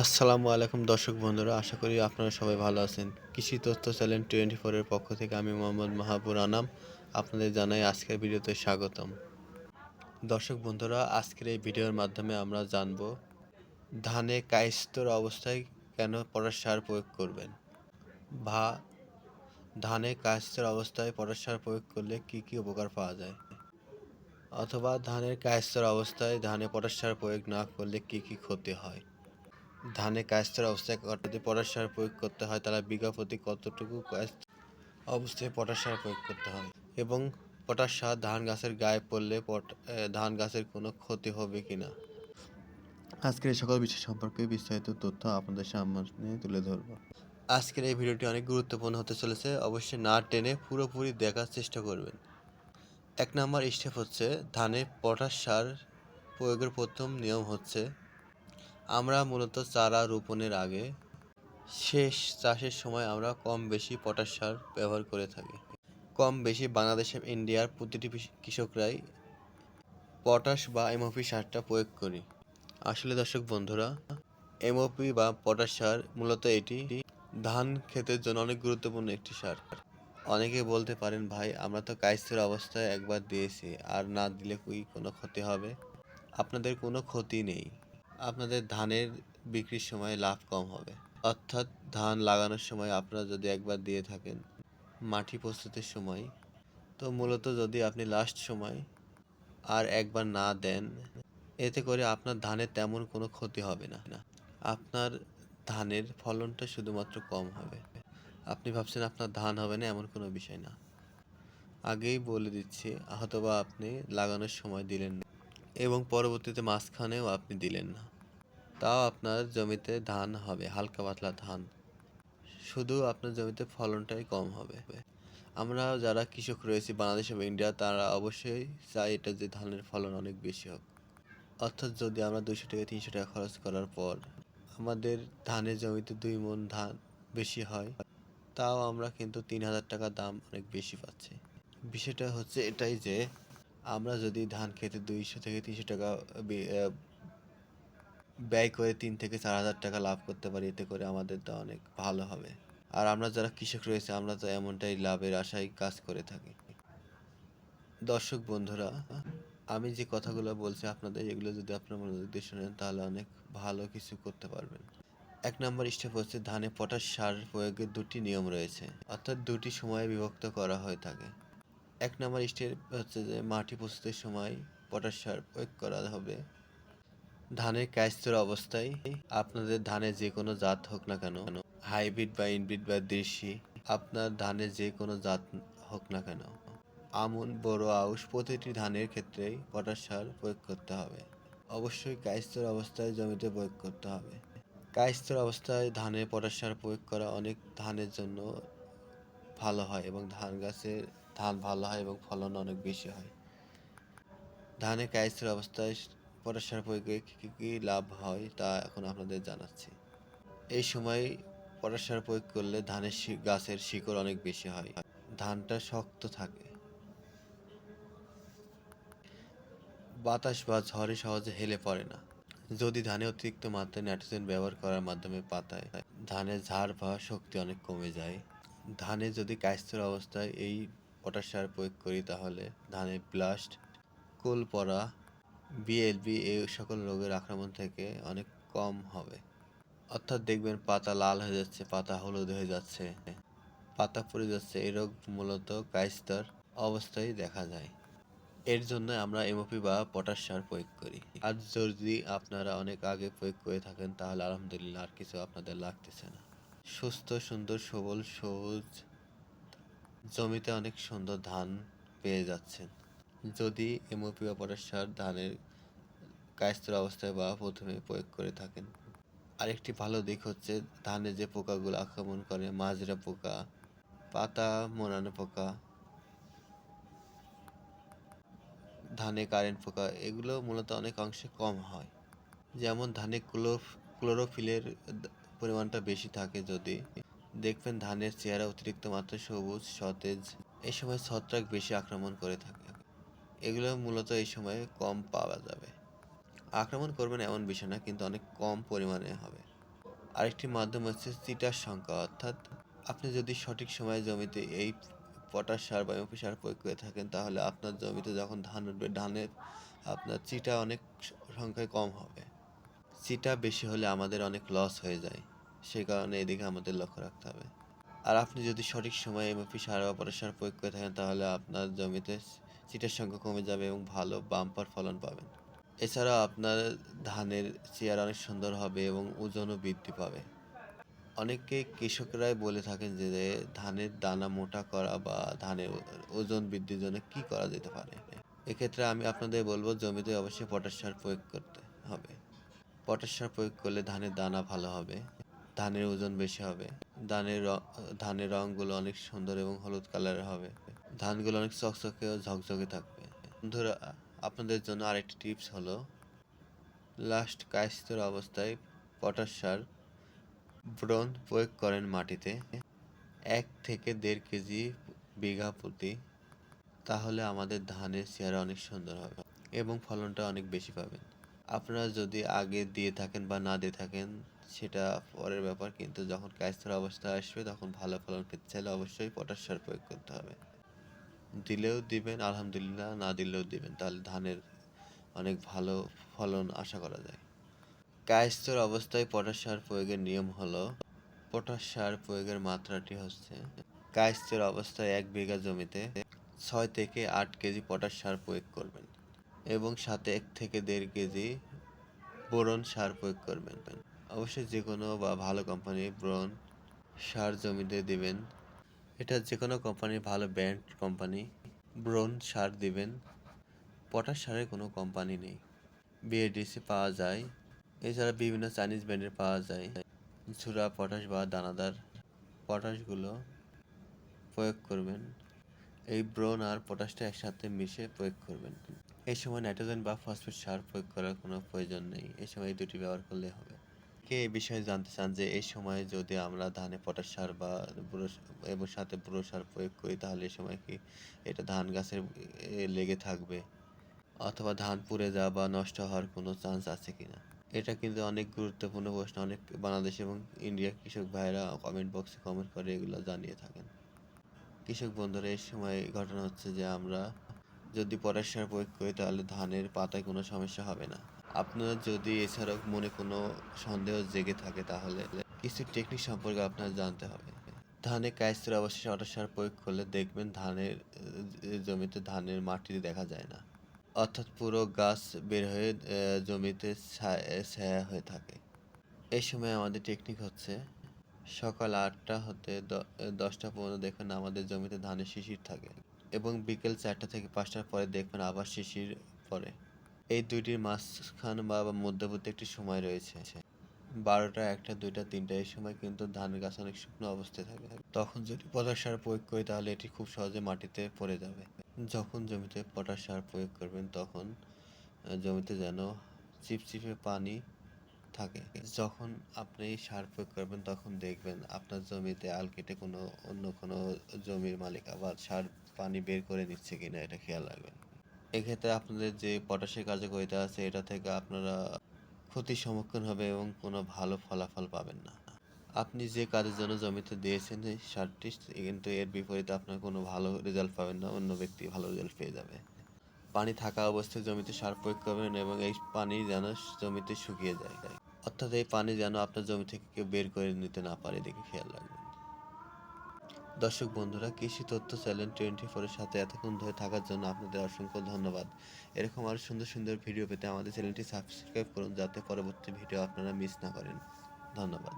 আসসালামু আলাইকুম দর্শক বন্ধুরা, আশা করি আপনারা সবাই ভালো আছেন। কৃষি তথ্য চ্যানেল টোয়েন্টি ফোরের পক্ষ থেকে আমি মোহাম্মদ মাহাবুর আনাম আপনাদের জানাই আজকের ভিডিওতে স্বাগতম। দর্শক বন্ধুরা, আজকের এই ভিডিওর মাধ্যমে আমরা জানব ধানে কায়স্তর অবস্থায় কেন পটাশ সার প্রয়োগ করবেন? বা ধানে কায়স্তর অবস্থায় পটাশ সার প্রয়োগ করলে কি কি উপকার পাওয়া যায়? অথবা ধানের কায়স্তর অবস্থায় ধানে পটাশ সার প্রয়োগ না করলে কি কি ক্ষতি হয়? ধানে কায়স্তের অবস্থায় যদি পটাশ সার প্রয়োগ করতে হয় তাহলে বিঘা প্রতি কতটুকু অবস্থায় পটাশ সার প্রয়োগ করতে হয়? এবং পটাশ সার ধান গাছের গায়ে পড়লে ধান গাছের কোনো ক্ষতি হবে কিনা আজকের এই সকল বিষয় সম্পর্কে বিস্তারিত তথ্য আপনাদের সামনে তুলে ধরব। আজকের এই ভিডিওটি অনেক গুরুত্বপূর্ণ হতে চলেছে, অবশ্যই না টেনে পুরোপুরি দেখার চেষ্টা করবেন। এক নম্বর স্টেপ হচ্ছে, ধানে পটাশ সার প্রয়োগের প্রথম নিয়ম হচ্ছে আমরা মূলত চারা রোপণের আগে শেষ চাষের সময় আমরা কম বেশি পটাশ সার ব্যবহার করে থাকি। কম বেশি বাংলাদেশে ইন্ডিয়ার প্রতিটি কৃষ- কৃষকরাই পটাশ বা এমওপি সারটা প্রয়োগ করি। আসলে দর্শক বন্ধুরা এমওপি বা পটাশ সার মূলত এটি ধান ক্ষেতের জন্য অনেক গুরুত্বপূর্ণ একটি সার। অনেকে বলতে পারেন, ভাই, আমরা তো কাইসের অবস্থায় একবার দিয়েছি, আর না দিলে কি কোনো ক্ষতি হবে? আপনাদের কোনো ক্ষতি নেই। আপনাদের ধানের বিক্রির সময় লাভ কম হবে। অর্থাৎ ধান লাগানোর সময় আপনারা যদি একবার দিয়ে থাকেন মাটি প্রস্তুতের সময়, তো মূলত যদি আপনি লাস্ট সময় আর একবার না দেন, এতে করে আপনার ধানের তেমন কোনো ক্ষতি হবে না। আপনার ধানের ফলনটা শুধুমাত্র কম হবে। আপনি ভাবছেন আপনার ধান হবে না, এমন কোনো বিষয় না। আগেই বলে দিচ্ছি, হয়তোবা আপনি লাগানোর সময় দিলেন না এবং পরবর্তীতে মাঝখানেও আপনি দিলেন না। তাও আপনার জমিতে ধান হবে, হালকা পাতলা ধান। শুধু আপনার জমিতে ফলনটাই কম হবে। আমরা যারা কৃষক রয়েছি, বাংলাদেশ এবং ইন্ডিয়া, তারা অবশ্যই চাই এটা যে ধানের ফলন অনেক বেশি হোক। অর্থাৎ যদি আমরা দুশো টাকা তিনশো টাকা খরচ করার পর আমাদের ধানের জমিতে দুই মন ধান বেশি হয়, তাও আমরা কিন্তু তিন হাজার টাকা দাম অনেক বেশি পাচ্ছি। বিষয়টা হচ্ছে এটাই যে, আমরা যদি ধান খেতে দুইশো থেকে তিনশো টাকা ব্যয় করে তিন থেকে চার হাজার টাকা লাভ করতে পারি, এতে করে আমাদের তো অনেক ভালো হবে। আর আমরা যারা কৃষক রয়েছে, আমরা তো এমনটাই লাভের আশায় কাজ করে থাকি। দর্শক বন্ধুরা, আমি যে কথাগুলো বলছি আপনাদের, এগুলো যদি আপনার মনোযোগ দিয়ে শোনেন, তাহলে অনেক ভালো কিছু করতে পারবেন। এক নম্বর স্টেপ হচ্ছে ধানে পটাশ সার প্রয়োগের দুটি নিয়ম রয়েছে, অর্থাৎ দুটি সময়ে বিভক্ত করা হয়ে থাকে। এক নম্বর স্টেপ হচ্ছে যে মাটি প্রস্তুতের সময় পটাশ সার প্রয়োগ করা হবে। ধানের কায়স্তর অবস্থায় আপনাদের ধানের যে কোনো জাত হোক না কেন, হাইব্রিড বা ইনব্রিড বা দেশি, আপনার ধানের যে কোনো জাত হোক না কেন, আমন, বড়, আউশ প্রতিটি ধানের ক্ষেত্রেই পটাশ সার প্রয়োগ করতে হবে। অবশ্যই কায়স্তর অবস্থায় জমিতে প্রয়োগ করতে হবে। কায়স্তর অবস্থায় ধানে পটাশ সার প্রয়োগ করা অনেক ধানের জন্য ভালো হয় এবং ধান গাছের ধান ভালো হয় এবং ফলন অনেক বেশি হয়। ধানে কায়স্থের অবস্থায় পটাশ সার প্রয়োগে কী কী কী লাভ হয় তা এখন আপনাদের জানাচ্ছি। এই সময় পটাশ সার প্রয়োগ করলে ধানের গাছের শিকড় অনেক বেশি হয়। ধানটা শক্ত থাকে। বাতাস বা ঝড়ে সহজে হেলে পড়ে না। যদি ধানে অতিরিক্ত মাত্রায় নাইট্রোজেন ব্যবহার করার মাধ্যমে পাতায় ধানের ঝাড় বা শক্তি অনেক কমে যায়। ধানে যদি কায়স্থের অবস্থায় এই পটাশ সার প্রয়োগ করি তাহলে ধানে ব্লাস্ট, কোল পড়া বিএলবি এই সকল রোগের আক্রমণ থেকে অনেক কম হবে। অর্থাৎ দেখবেন পাতা লাল হয়ে যাচ্ছে, পাতা হলুদ হয়ে যাচ্ছে, পাতা পড়ে যাচ্ছে। এই রোগ মূলত কায়স্তর অবস্থায় দেখা যায়। এর জন্য আমরা এমওপি বা পটাশ সার প্রয়োগ করি। আর যদি আপনারা অনেক আগে প্রয়োগ করে থাকেন, তাহলে আলহামদুলিল্লাহ আর কিছু আপনাদের লাগতেছে না। সুস্থ, সুন্দর, সবল সবুজ জমিতে অনেক সুন্দর ধান পেয়ে যাচ্ছেন। যদি এমওপি বা সার ধানের কায়স্তর অবস্থায় বা প্রথমে প্রয়োগ করে থাকেন। আরেকটি ভালো দিক হচ্ছে ধানে যে পোকাগুলো আক্রমণ করে, মাজরা পোকা, পাতা মোড়ানো পোকা, ধানে কারেন্ট পোকা, এগুলো মূলত অনেক অংশে কম হয়। যেমন ধানে ক্লো ক্লোরোফিলের পরিমাণটা বেশি থাকে যদি। দেখবেন ধানের চেহারা অতিরিক্ত মাত্রায় সবুজ, সতেজ এই সময় ছত্রাক বেশি আক্রমণ করে থাকে। এগুলো মূলত এই সময়ে কম পাওয়া যাবে। আক্রমণ করবেন এমন বিষয় না, কিন্তু অনেক কম পরিমাণে হবে। আরেকটি মাধ্যম হচ্ছে চিটার সংখ্যা, অর্থাৎ আপনি যদি সঠিক সময়ে জমিতে এই পটাশ সার বা এমপি সার প্রয়োগ করে থাকেন, তাহলে আপনার জমিতে যখন ধান উঠবে, ধানের আপনার চিটা অনেক সংখ্যায় কম হবে। চিটা বেশি হলে আমাদের অনেক লস হয়ে যায়। সেই কারণে এদিকে আমাদের লক্ষ্য রাখতে হবে। আর আপনি যদি সঠিক সময়ে এমপি সার বা পটাশ সার প্রয়োগ করে থাকেন, তাহলে আপনার জমিতে চিটার সংখ্যা কমে যাবে এবং ভালো বাম্পার ফলন পাবেন। এছাড়াও আপনার ধানের চেয়ার অনেক সুন্দর হবে এবং ওজনও বৃদ্ধি পাবে। অনেকে কৃষকরাই বলে থাকেন যে ধানের দানা মোটা করা বা ধানের ওজন বৃদ্ধির জন্য কি করা যেতে পারে? এক্ষেত্রে আমি আপনাদের বলব, জমিতে অবশ্যই পটাশ সার প্রয়োগ করতে হবে। পটাশ সার প্রয়োগ করলে ধানের দানা ভালো হবে, ধানের ওজন বেশি হবে, ধানের ধানের রঙগুলো অনেক সুন্দর এবং হলুদ কালারের হবে। ধানগুলো অনেক চকচকে ও ঝকঝকে থাকবে। বন্ধুরা, আপনাদের জন্য আরেকটি টিপস হলো লাস্ট কায়স্তর অবস্থায় পটাশ সার ব্রোন প্রয়োগ করেন মাটিতে এক থেকে দেড় কেজি বিঘা প্রতি, তাহলে আমাদের ধানের চেহারা অনেক সুন্দর হবে এবং ফলনটা অনেক বেশি পাবেন। আপনারা যদি আগে দিয়ে থাকেন বা না দিয়ে থাকেন, সেটা পরের ব্যাপার, কিন্তু যখন কায়স্তর অবস্থা আসবে, তখন ভালো ফলন পেতে চাইলে অবশ্যই পটাশ সার প্রয়োগ করতে হবে। দিলেও দিবেন, আলহামদুলিল্লাহ না দিলেও দিবেন, তাহলে ধানের অনেক ভালো ফলন আশা করা যায়। কায়স্তর অবস্থায় পটাশ সার প্রয়োগের নিয়ম হলো পটাশ সার প্রয়োগের মাত্রাটি হচ্ছে কায়স্তর অবস্থায় এক বিঘা জমিতে ছয় থেকে আট কেজি পটাশ সার প্রয়োগ করবেন এবং সাথে এক থেকে দেড় কেজি বোরন সার প্রয়োগ করবেন। অবশ্যই যে কোনো বা ভালো কোম্পানি বোরন সার জমিতে দিবেন। এটা যে কোনো কোম্পানির ভালো ব্র্যান্ড কোম্পানি ব্রোন সার দিবেন। পটাশ সারের কোনো কোম্পানি নেই। বিএডিসি পাওয়া যায়। এছাড়া বিভিন্ন চাইনিজ ব্র্যান্ডের পাওয়া যায়। ঝুরা, পটাশ বা দানাদার পটাশগুলো প্রয়োগ করবেন। এই ব্রোন আর পটাশটা একসাথে মিশে প্রয়োগ করবেন। এই সময় নাইট্রোজেন বা ফসফেট সার প্রয়োগ করার কোনো প্রয়োজন নেই। এই সময় এই দুটি ব্যবহার করলে হবে। কে এই বিষয়ে জানতে চান যে, এই সময় যদি আমরা ধানে পটাশ সার বা এবং সাথে বুড়ো সার প্রয়োগ করি, তাহলে এই সময় কি এটা ধান গাছের লেগে থাকবে? অথবা ধান পুড়ে যাওয়া বা নষ্ট হওয়ার কোনো চান্স আছে কিনা? এটা কিন্তু অনেক গুরুত্বপূর্ণ প্রশ্ন। অনেক বাংলাদেশ এবং ইন্ডিয়ার কৃষক ভাইরা কমেন্ট বক্সে কমেন্ট করে এগুলো জানিয়ে থাকেন। কৃষক বন্ধুরা, এই সময় ঘটনা হচ্ছে যে, আমরা যদি পটাশ সার প্রয়োগ করি, তাহলে ধানের পাতায় কোনো সমস্যা হবে না। আপনার যদি এছাড়াও মনে কোনো সন্দেহ জেগে থাকে, তাহলে কিছু টেকনিক সম্পর্কে আপনার জানতে হবে। ধানে কায়স্তর অবশেষে পটাশ সার প্রয়োগ করলে দেখবেন ধানের জমিতে ধানের মাটি দেখা যায় না। অর্থাৎ পুরো গাছ বের হয়ে জমিতে ছায়া হয়ে থাকে। এই সময় আমাদের টেকনিক হচ্ছে সকাল আটটা হতে দশটা পর্যন্ত দেখবেন আমাদের জমিতে ধানের শিশির থাকে এবং বিকেল চারটা থেকে পাঁচটার পরে দেখবেন আবার শিশির পড়ে। এই দুইটির মাঝখান বা মধ্যবর্তী একটি সময় রয়েছে। বারোটা, একটা, দুইটা, তিনটা এই সময় কিন্তু ধান গাছ অনেক শুকনো অবস্থায় থাকে। তখন যদি পটাশ সার প্রয়োগ করি তাহলে এটি খুব সহজে মাটিতে পড়ে যাবে। যখন জমিতে পটাশ সার প্রয়োগ করবেন তখন জমিতে যেন চিপচিপে পানি থাকে। যখন আপনি সার প্রয়োগ করবেন তখন দেখবেন আপনার জমিতে আল কেটে কোনো অন্য কোনো জমির মালিক আবার সার পানি বের করে নিচ্ছে কিনা এটা খেয়াল রাখবেন। এক্ষেত্রে আপনাদের যে পটাশের কার্যকারিতা আছে, এটা থেকে আপনারা ক্ষতির সম্মুখীন হবে এবং কোনো ভালো ফলাফল পাবেন না। আপনি যে কাজের জন্য জমিতে দিয়েছেন সারটি, কিন্তু এর বিপরীতে আপনার কোনো ভালো রেজাল্ট পাবেন না, অন্য ব্যক্তি ভালো রেজাল্ট পেয়ে যাবে। পানি থাকা অবস্থায় জমিতে সার প্রয়োগ করবেন এবং এই পানি যেন জমিতে শুকিয়ে যায়। অর্থাৎ এই পানি যেন আপনার জমি থেকে কেউ বের করে নিতে না পারে, এদিকে খেয়াল রাখবেন। দর্শক বন্ধুরা, কৃষি তথ্য চ্যানেল টোয়েন্টি ফোরের সাথে এতক্ষণ ধরে থাকার জন্য আপনাদের অসংখ্য ধন্যবাদ। এরকম আরও সুন্দর সুন্দর ভিডিও পেতে আমাদের চ্যানেলটি সাবস্ক্রাইব করুন, যাতে পরবর্তী ভিডিও আপনারা মিস না করেন। ধন্যবাদ।